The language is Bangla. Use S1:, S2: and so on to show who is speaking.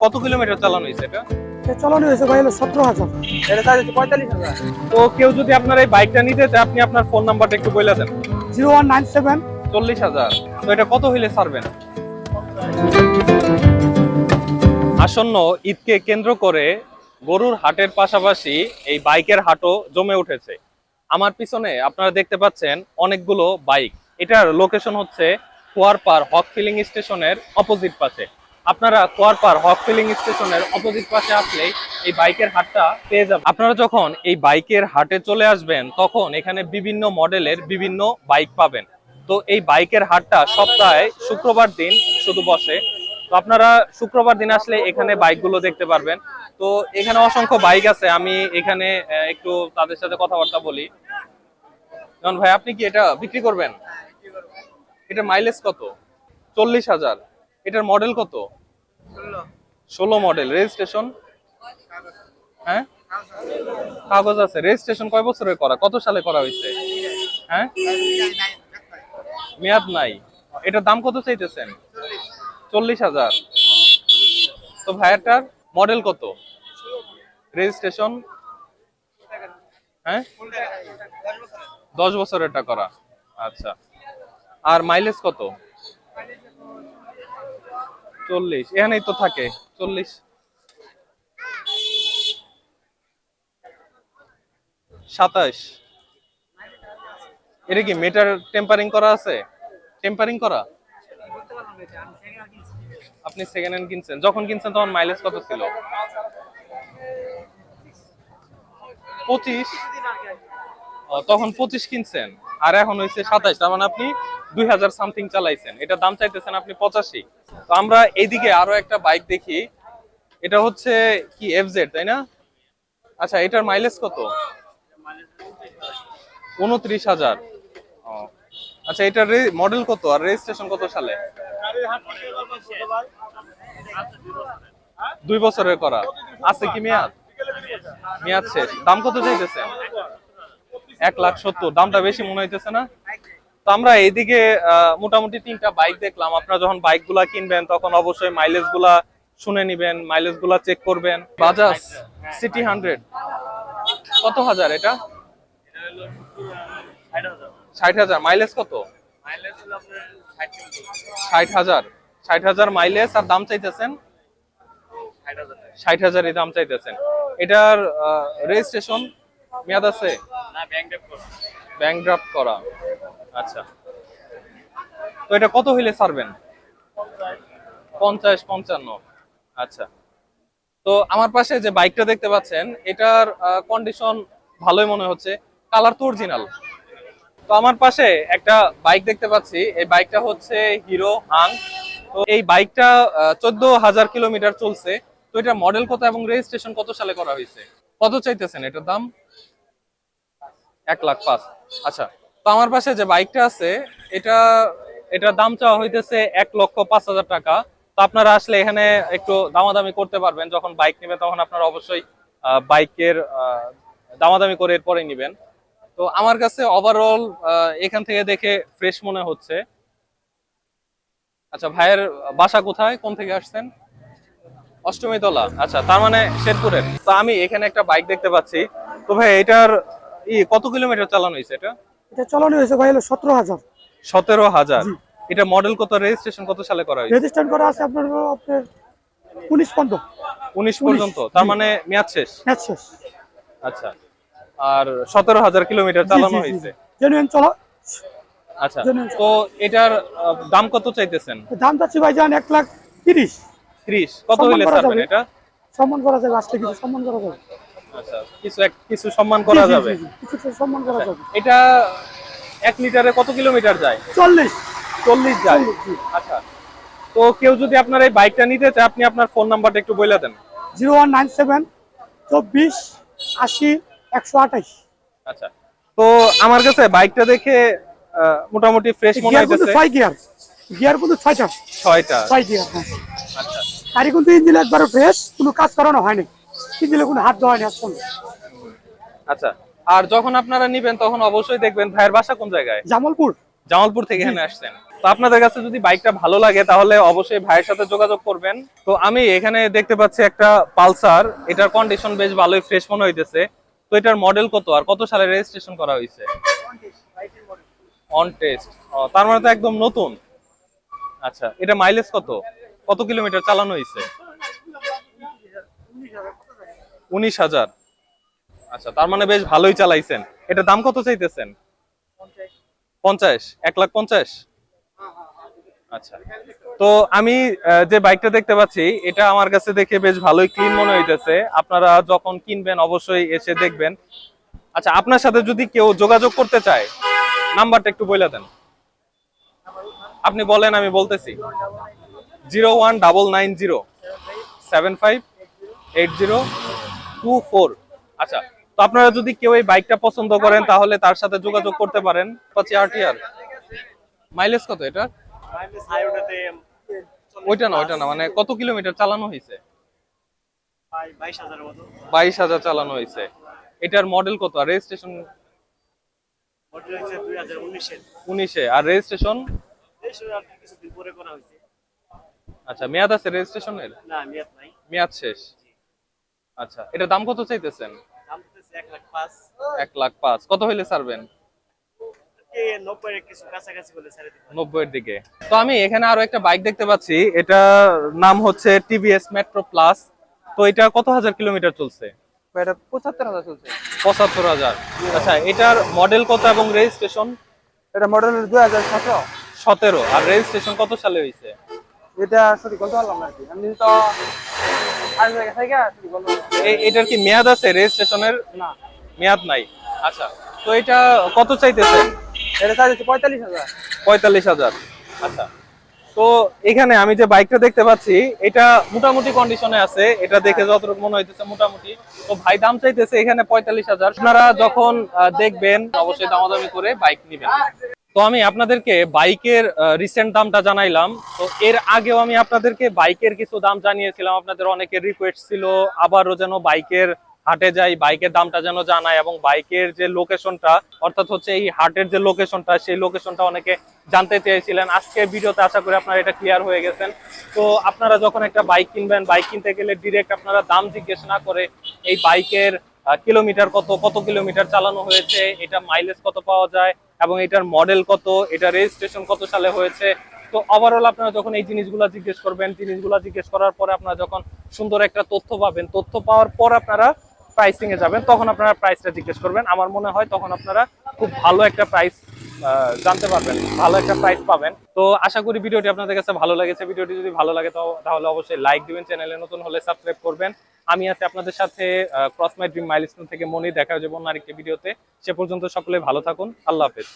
S1: কত কিলোমিটার চালানো হয়েছে এটা?
S2: চালানো হয়েছে ভাই হলো সতেরো হাজার।
S1: এটা চার্জ হচ্ছে পঁয়তাল্লিশ হাজার। তো কেউ যদি আপনার এই বাইকটা নিতে চায় আপনি আপনার ফোন নাম্বারটা একটু বলে দেন।
S2: Zero one nine seven.
S1: চল্লিশ হাজার। তো এটা কত হইলে ছাড়বেন? আসন্ন ঈদকে কেন্দ্র করে গরুর হাটের পাশাপাশি এই বাইকের হাটও জমে উঠেছে। আমার পিছনে আপনারা দেখতে পাচ্ছেন অনেকগুলো বাইক। এটার লোকেশন হচ্ছে কুয়ারপাড় হক ফিলিং স্টেশনের অপোজিট পাশে। আপনারা কুয়ারপাড় হক ফিলিং স্টেশনের অপোজিট পাশে আসলেই এই বাইকের হাটটা পেয়ে যাবেন। আপনারা যখন এই বাইকের হাটে চলে আসবেন, তখন এখানে বিভিন্ন মডেলের বিভিন্ন বাইক পাবেন। তো এই বাইকের হাটটা সপ্তাহে শুক্রবার দিন শুধু বসে। তো আপনারা শুক্রবার দিন আসলে এখানে বাইকগুলো দেখতে পারবেন। তো এখানে অসংখ্য বাইক আছে, আমি এখানে একটু তাদের সাথে কথাবার্তা বলি। ভাই, আপনি কি এটা বিক্রি করবেন? এটা মাইলেজ কত? চল্লিশ হাজার। এটার মডেল কত? ষোলো। মডেল রেজিস্ট্রেশন হ্যাঁ? কাগজ আছে রেজিস্ট্রেশন কয় বছরের করা? কত সালে করা হয়েছে? হ্যাঁ? মেয়াদ নাই। এটার দাম কত চাইতেছেন? চল্লিশ হাজার। তো ভাইয়াটার মডেল কত? রেজিস্ট্রেশন হ্যাঁ? দশ বছরেরটা করা। আচ্ছা। আর মাইলেজ কত? চল্লিশ। এখানেই তো থাকে, চল্লিশ। সাতাশ। এটা কি মিটার টেম্পারিং করা আছে? টেম্পারিং করা? আপনি সেকেন্ড হ্যান্ড কিনছেন। যখন কিনছেন তখন মাইলেজ কত ছিল? পঁচিশ। তখন পঁচিশ কিনছেন। আর এখন হয়েছে সাতাইশ তার মানে আপনি দুই হাজার সামথিং চালাইছেন। এটা দাম চাইতেছেন আপনি পঁচাশি। তো আমরা এইদিকে আরও একটা বাইক দেখি। এটা হচ্ছে কি এফজেড তাই না? আচ্ছা এটার মাইলেজ কত? উনত্রিশ হাজার। আচ্ছা এটার মডেল কত? আর রেজিস্ট্রেশন কত সালে? দুই বছরের করা। আছে কি মেয়াদ? মেয়াদ শেষ। দাম কত চাইতেছেন? এক লাখ সত্তর। দামটা বেশি মনে হইতেছে না? তো আমরা এইদিকে মোটামুটি তিনটা বাইক দেখলাম। আপনারা যখন বাইকগুলা কিনবেন তখন অবশ্যই মাইলেজগুলা শুনে নিবেন মাইলেজগুলা চেক করবেন। বাজাজ সিটি হান্ড্রেড কত হাজার এটা? ষাট হাজার। মাইলেজ কত? ষাট হাজার। ষাট হাজার মাইলেজ আর দাম চাইতেছেন? ষাট হাজারই দাম চাইতেছেন। এটার রেজিস্ট্রেশন মেয়াদ আছে? ব্যাংক ড্রাফট করা। আচ্ছা। তো এটা কত হইলে ছাড়বেন? পঞ্চাশ, পঞ্চান্ন। আচ্ছা। তো আমার পাশে যে বাইকটা দেখতে পাচ্ছেন, এটার কন্ডিশন ভালোই মনে হচ্ছে। কালার তো অরিজিনাল তো আমার পাশে একটা বাইক দেখতে পাচ্ছি। এই বাইকটা হচ্ছে হিরো হাং। তো এই বাইকটা চোদ্দ হাজার কিলোমিটার চলছে। তো এটা মডেল কত এবং রেজিস্ট্রেশন কত সালে করা হয়েছে? কত চাইতেছেন এটার দাম? এক লাখ পাঁচ। আচ্ছা। আমার পাশে যে বাইকটা আছে, এটা, এটার দাম চাওয়া হইতেছে এক লক্ষ পাঁচ হাজার টাকা। তো আপনারা আসলে এখানে একটু দামাদামি করতে পারবেন, যখন বাইক নেবেন তখন আপনারা অবশ্যই বাইকের দামাদামি করে এরপরে নিবেন। তো আমার কাছে ওভারঅল এখান থেকে দেখে ফ্রেশ মনে হচ্ছে। আচ্ছা ভাইয়ের বাসা কোথায়? কোন থেকে আসছেন? অষ্টমী তলা আচ্ছা তার মানে শেরপুরের। তো আমি এখানে একটা বাইক দেখতে পাচ্ছি। তো ভাই, এটার ই কত কিলোমিটার চালানো হয়েছে এটা?
S2: এটা চালানো হয়েছে ভাই হলো সতেরো হাজার।
S1: সতেরো হাজার? এটা মডেল কত? রেজিস্ট্রেশন কত সালে করা হয়েছে?
S2: রেজিস্টার করা আছে আপনার আপনার উনিশ পর্যন্ত।
S1: উনিশ পর্যন্ত? তার মানে মেয়াদ শেষ?
S2: ম্যাচ শেষ।
S1: আচ্ছা। আর সতেরো হাজার কিলোমিটার চালানো হয়েছে?
S2: জেনুইন চলো
S1: আচ্ছা। তো এটার দাম কত চাইতেছেন?
S2: দাম চাচ্ছি ভাই যান এক লাখ তিরিশ।
S1: ত্রিশ। কত হইলে। এটা?
S2: সম্মান করা যাবে আসলে কিছু সম্মান করা যাবে।
S1: কিছু কিছু সম্মান করা
S2: জি,
S1: যাবে।
S2: জি, জি, কিছু সম্মান করা যাবে।
S1: এটা এক লিটারে কত কিলোমিটার যায়?
S2: চল্লিশ।
S1: চল্লিশ যায়? আচ্ছা তো কেউ যদি আপনার এই বাইকটা নিতে চায় আপনি আপনার ফোন নাম্বারটা একটু বলে দেন।
S2: জিরো ওয়ান নাইন সেভেন চব্বিশ আশি একশো আঠাইশ
S1: আচ্ছা তো আমার কাছে বাইকটা দেখে মোটামুটি ফ্রেশ মনে হইতেছে।
S2: ছয় গিয়ার। গিয়ার কিন্তু ছয়টা।
S1: ছয়টা?
S2: ছয় গিয়ার হ্যাঁ।
S1: আচ্ছা।
S2: গাড়ি কিন্তু ইঞ্জিন একবারে ফ্রেশ কোনো কাজ করানো হয়নি। ইঞ্জিনে কোনো হাত দেওয়া হয়নি আজ
S1: আচ্ছা আর যখন আপনারা নিবেন তখন অবশ্যই দেখবেন ভাইয়ের বাসা কোন জায়গায়?
S2: জামালপুর।
S1: জামালপুর থেকে এখানে আসছেন। তো আপনাদের কাছে যদি বাইকটা ভালো লাগে তাহলে অবশ্যই ভাইয়ের সাথে যোগাযোগ করবেন। তো আমি এখানে দেখতে পাচ্ছি একটা পালসার। এটার কন্ডিশন বেশ ভালোই ফ্রেশ মনে হইতেছে। তো এটার মডেল কত? আর কত সালে রেজিস্ট্রেশন করা হয়েছে অন টেস্ট তার মানে তো একদম নতুন। আচ্ছা এটা মাইলেজ কত? কত কিলোমিটার চালানো হয়েছে উনিশ হাজার। আচ্ছা তার মানে বেশ ভালোই চালাইছেন। এটা দাম কত চাইতেছেন? পঞ্চাশ। এক লাখ পঞ্চাশ? আচ্ছা। তো আমি যে বাইকটা দেখতে পাচ্ছি এটা আমার কাছে দেখে বেশ ভালোই ক্লিন মনে হইতেছে। আপনারা যখন কিনবেন অবশ্যই এসে দেখবেন। আচ্ছা আপনার সাথে যদি কেউ যোগাযোগ করতে চায় নাম্বারটা একটু বলে দেন। আপনি বলেন আমি বলতেছি। Zero one double nine zero seven five eight zero two four আচ্ছা তো আপনারা যদি কেউ এই বাইকটা পছন্দ করেন তাহলে তার সাথে যোগাযোগ করতে পারেন। পাচ্ছি আরটিআর মাইলেজ কত এটা? ওইটা না ওইটা না মানে কত কিলোমিটার চালানো হয়েছে? বাইশ হাজার চালানো হয়েছে। এটার মডেল কত? আর রেজিস্ট্রেশন উনিশে। আর রেজিস্ট্রেশন আচ্ছা মেয়াদ আছে রেজিস্ট্রেশনের মেয়াদ শেষ। আচ্ছা এটার দাম কত চাইতেছেন? এক লাখ পাঁচ। কত হইলে ছাড়বেন? নব্বই দিকে। তো আমি এখানে আরও একটা বাইক দেখতে পাচ্ছি। এটা নাম হচ্ছে টিভিএস মেট্রো প্লাস তো এটা কত হাজার কিলোমিটার চলছে?
S3: এটা পঁচাত্তর হাজার চলছে।
S1: পঁচাত্তর হাজার। আচ্ছা এটার মডেল কত এবং রেজিস্ট্রেশন?
S3: এটা মডেল দুই হাজার সতেরো।
S1: সতেরো। আর রেজিস্ট্রেশন কত সালে হয়েছে
S3: এটা সঠিক বলতে পারলাম না আর কি। তো আজ জায়গা থেকে সঠিক
S1: এটার কি মেয়াদ আছে রেজিস্ট্রেশনের?
S3: না।
S1: মেয়াদ নাই। আচ্ছা তো এটা কত চাইতেছেন?
S3: এটা চাইছে পঁয়তাল্লিশ হাজার।
S1: পঁয়তাল্লিশ হাজার। আচ্ছা তো এখানে আমি যে বাইকটা দেখতে পাচ্ছি এটা মোটামুটি কন্ডিশনে আছে। এটা দেখে যতটুকু মনে হইতেছে মোটামুটি। তো ভাই দাম চাইতেছে এখানে পঁয়তাল্লিশ হাজার। আপনারা যখন দেখবেন অবশ্যই দামাদামি করে বাইক নিবেন। তো আমি আপনাদেরকে বাইকের রিসেন্ট দামটা জানাইলাম। তো এর আগেও আমি আপনাদেরকে বাইকের কিছু দাম জানিয়েছিলাম। আপনাদের অনেকের রিকোয়েস্ট ছিল, আবারও যেন বাইকের হাটে যাই, বাইকের দামটা যেন জানাই এবং বাইকের যে লোকেশনটা অর্থাৎ হচ্ছে এই হাটের যে লোকেশনটা সেই লোকেশনটা অনেকে জানতে চেয়েছিলেন। আজকে ভিডিওতে আশা করি আপনারা এটা ক্লিয়ার হয়ে গেছেন। তো আপনারা যখন একটা বাইক কিনবেন, বাইক কিনতে গেলে ডিরেক্ট আপনারা দাম জিজ্ঞেস না করে এই বাইকের কিলোমিটার কত কত কিলোমিটার চালানো হয়েছে, এটা মাইলেজ কত পাওয়া যায়, এবং এটার মডেল কত, এটা রেজিস্ট্রেশন কত সালে হয়েছে। তো ওভারঅল আপনারা যখন এই জিনিসগুলো জিজ্ঞেস করবেন, জিনিসগুলো জিজ্ঞেস করার পরে আপনারা যখন সুন্দর একটা তথ্য পাবেন, তথ্য পাওয়ার পর আপনারা প্রাইসিং এ যাবেন, তখন আপনারা প্রাইসটা জিজ্ঞেস করবেন। আমার মনে হয় তখন আপনারা খুব ভালো একটা প্রাইস জানতে পারবেন, ভালো একটা প্রাইস পাবেন। তো আশা করি ভিডিওটি আপনাদের কাছে ভালো লেগেছে। ভিডিওটি যদি ভালো লাগে তো তাহলে অবশ্যই লাইক দিবেন চ্যানেলে নতুন হলে সাবস্ক্রাইব করবেন। আমি আছি আপনাদের সাথে ক্রস মাই ড্রিম মাইলস্টোন থেকে মনে দেখা যাব আরেকটি ভিডিওতে। সে পর্যন্ত সকলে ভালো থাকুন। আল্লাহ হাফেজ।